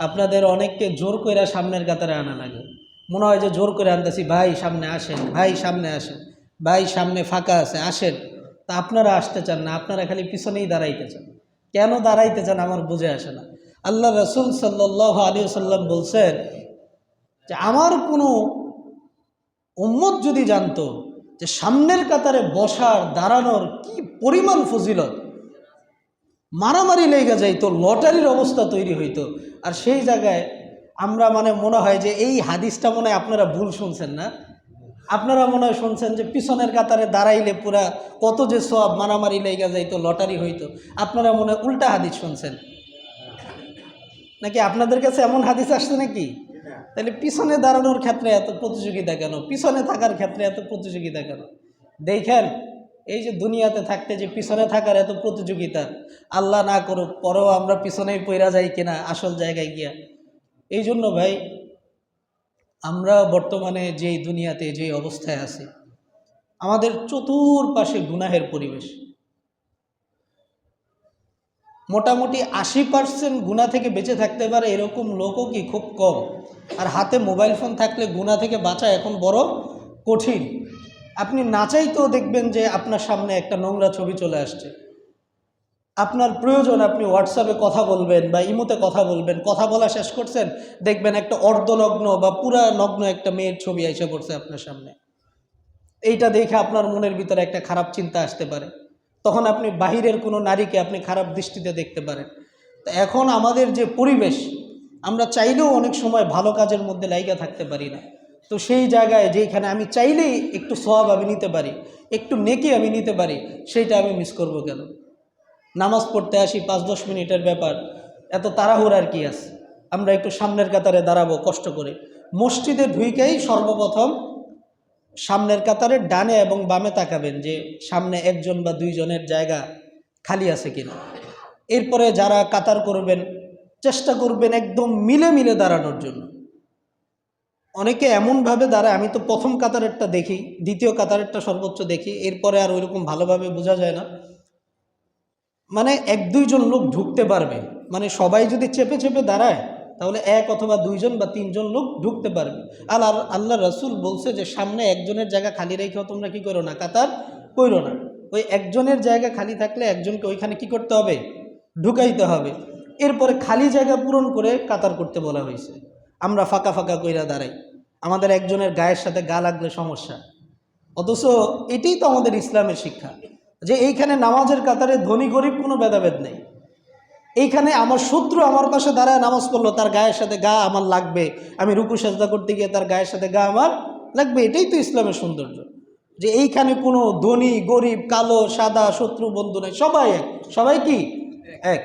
আপনাদের অনেককে জোর করে সামনের কাতারে আনা লাগে। মনে হয় যে জোর করে আনতেছি, ভাই, সামনে আসেন, ভাই, সামনে আসেন, ভাই, সামনে ফাঁকা আছে, আসেন। তা আপনারা আসতে চান না, আপনারা খালি পিছনেই দাঁড়াইতে চান। কেন দাঁড়াইতে চান আমার বুঝে আসে না। আল্লাহ রসুল সাল্লাহ আলী সাল্লাম বলছেন যে, আমার কোনো উম্মত যদি জানতো যে সামনের কাতারে বসার, দাঁড়ানোর কি পরিমাণ ফজিলত মারামারি লেগে যাইতো, লটারির অবস্থা তৈরি হইতো। আর সেই জায়গায় আমরা মানে মনে হয় যে এই হাদিসটা মনে হয় আপনারা ভুল শুনছেন না। আপনারা মনে হয় শুনছেন যে পিছনের কাতারে দাঁড়াইলে পুরা কত যে সব মারামারি লেগে যাইতো, লটারি হইতো। আপনারা মনে হয় উল্টা হাদিস শুনছেন। নাকি আপনাদের কাছে এমন হাদিস আসছে নাকি? তাহলে পিছনে দাঁড়ানোর ক্ষেত্রে এত প্রতিযোগিতা কেন? পিছনে থাকার ক্ষেত্রে এত প্রতিযোগিতা কেন? দেখেন এই যে দুনিয়াতে থাকতে যে পিছনে থাকার এত প্রতিযোগিতা, আল্লাহ না করুক, পরেও আমরা পিছনেই পইরা যাই কিনা আসল জায়গায় গিয়া। এই জন্য ভাই, আমরা বর্তমানে যেই দুনিয়াতে যে অবস্থায় আছি, আমাদের চতুর্পাশে গুনাহের পরিবেশ। মোটামুটি আশি পার্সেন্ট গুণা থেকে বেঁচে থাকতে পারে এরকম লোকও কি খুব কম। আর হাতে মোবাইল ফোন থাকলে গুণা থেকে বাঁচা এখন বড় কঠিন। আপনি না চাইতেও দেখবেন যে আপনার সামনে একটা নোংরা ছবি চলে আসছে। আপনার প্রয়োজন আপনি হোয়াটসঅ্যাপে কথা বলবেন বা ইমোতে কথা বলবেন, কথা বলা শেষ করছেন, দেখবেন একটা অর্ধনগ্ন বা পুরা নগ্ন একটা মেয়ের ছবি এসে পড়ছে আপনার সামনে। এইটা দেখে আপনার মনের ভিতরে একটা খারাপ চিন্তা আসতে পারে। তখন আপনি বাহিরের কোনো নারীকে আপনি খারাপ দৃষ্টিতে দেখতে পারেন। তো এখন আমাদের যে পরিবেশ, আমরা চাইলেও অনেক সময় ভালো কাজের মধ্যে লাইগা থাকতে পারি না। তো সেই জায়গায় যেখানে আমি চাইলেই একটু সওয়াব আমি নিতে পারি, একটু নেকি আমি নিতে পারি, সেইটা আমি মিস করব কেন? নামাজ পড়তে আসি পাঁচ দশ মিনিটের ব্যাপার, এত তাড়াহুড় আর কি আছে? আমরা একটু সামনের কাতারে দাঁড়াবো, কষ্ট করে। মসজিদে ঢুইকেই সর্বপ্রথম সামনের কাতারে ডানে এবং বামে তাকাবেন যে সামনে একজন বা দুইজনের জায়গা খালি আছে কিনা। এরপরে যারা কাতার করবেন, চেষ্টা করবেন একদম মিলে মিলে দাঁড়ানোর জন্য। অনেকে এমনভাবে দাঁড়ায়, আমি তো প্রথম কাতারেরটা দেখি, দ্বিতীয় কাতারেরটা সর্বোচ্চ দেখি, এরপরে আর ওইরকম ভালোভাবে বোঝা যায় না। মানে এক দুইজন লোক ঢুকতে পারবে। মানে সবাই যদি চেপে চেপে দাঁড়ায়, তাহলে এক অথবা দুইজন বা তিনজন লোক ঢুকতে পারবে। আর আল্লাহ রসুল বলছে যে, সামনে একজনের জায়গা খালি রেখেও তোমরা কি করো না, কাতার করো না। ওই একজনের জায়গা খালি থাকলে একজনকে ওইখানে কি করতে হবে? ঢুকাইতে হবে। এরপরে খালি জায়গা পূরণ করে কাতার করতে বলা হয়েছে। আমরা ফাঁকা ফাঁকা কইরা দাঁড়াই। আমাদের একজনের গায়ের সাথে গা লাগলে সমস্যা। অথচ এটাই তো আমাদের ইসলামের শিক্ষা, যে এইখানে নামাজের কাতারে ধনী গরিব কোনো ভেদাভেদ নেই। এইখানে আমার শত্রু আমার পাশে দাঁড়ায় নামাজ পড়ল, তার গায়ের সাথে গা আমার লাগবে। আমি রুকু সাজদা করতে গিয়ে তার গায়ের সাথে গা আমার লাগবে। এটাই তো ইসলামের সৌন্দর্য। যে এইখানে কোনো ধনী, গরিব, কালো, সাদা, শত্রু, বন্ধু নেই, সবাই এক। সবাই কি? এক।